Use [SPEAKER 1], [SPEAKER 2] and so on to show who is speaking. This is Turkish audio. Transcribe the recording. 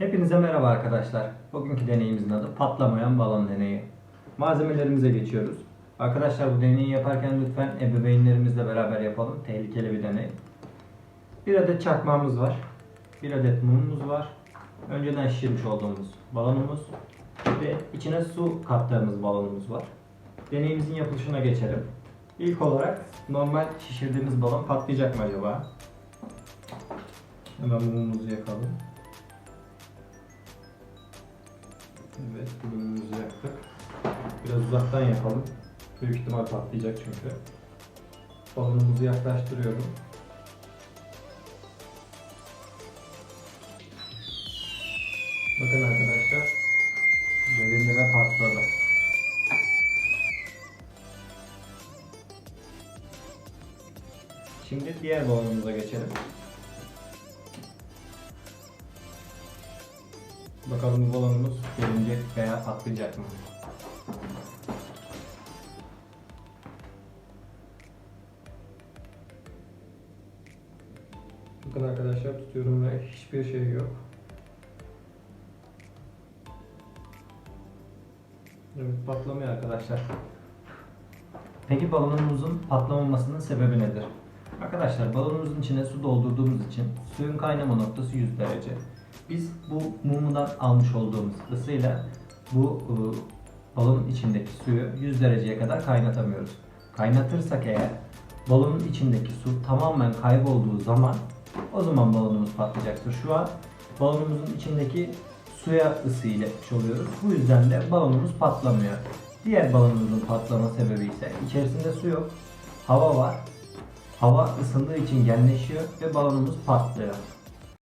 [SPEAKER 1] Hepinize merhaba arkadaşlar. Bugünkü deneyimizin adı patlamayan balon deneyi. Malzemelerimize geçiyoruz. Arkadaşlar bu deneyi yaparken lütfen ebeveynlerimizle beraber yapalım. Tehlikeli bir deney. Bir adet çakmağımız var. Bir adet mumumuz var. Önceden şişirmiş olduğumuz balonumuz. Ve içine su kattığımız balonumuz var. Deneyimizin yapılışına geçelim. İlk olarak normal şişirdiğimiz balon patlayacak mı acaba? Hemen mumumuzu yakalım. Uzaktan yapalım. Büyük ihtimal patlayacak çünkü. Balonumuzu yaklaştırıyorum. Bakın arkadaşlar. Ve patladı. Şimdi diğer balonumuza geçelim. Bakalım bu balonumuz gelinecek veya patlayacak mı? Bakın arkadaşlar tutuyorum ve hiçbir şey yok. Evet patlamıyor arkadaşlar. Peki balonumuzun patlamamasının sebebi nedir? Arkadaşlar balonumuzun içine su doldurduğumuz için suyun kaynama noktası 100 derece. Biz bu mumdan almış olduğumuz ısıyla bu e, balonun içindeki suyu 100 dereceye kadar kaynatamıyoruz. Kaynatırsak eğer balonun içindeki su tamamen kaybolduğu zaman o zaman balonumuz patlayacaktır. Şu an balonumuzun içindeki suya ısı iletmiş oluyoruz. Bu yüzden de balonumuz patlamıyor. Diğer balonumuzun patlama sebebi ise içerisinde su yok, hava var. Hava ısındığı için genleşiyor ve balonumuz patlıyor.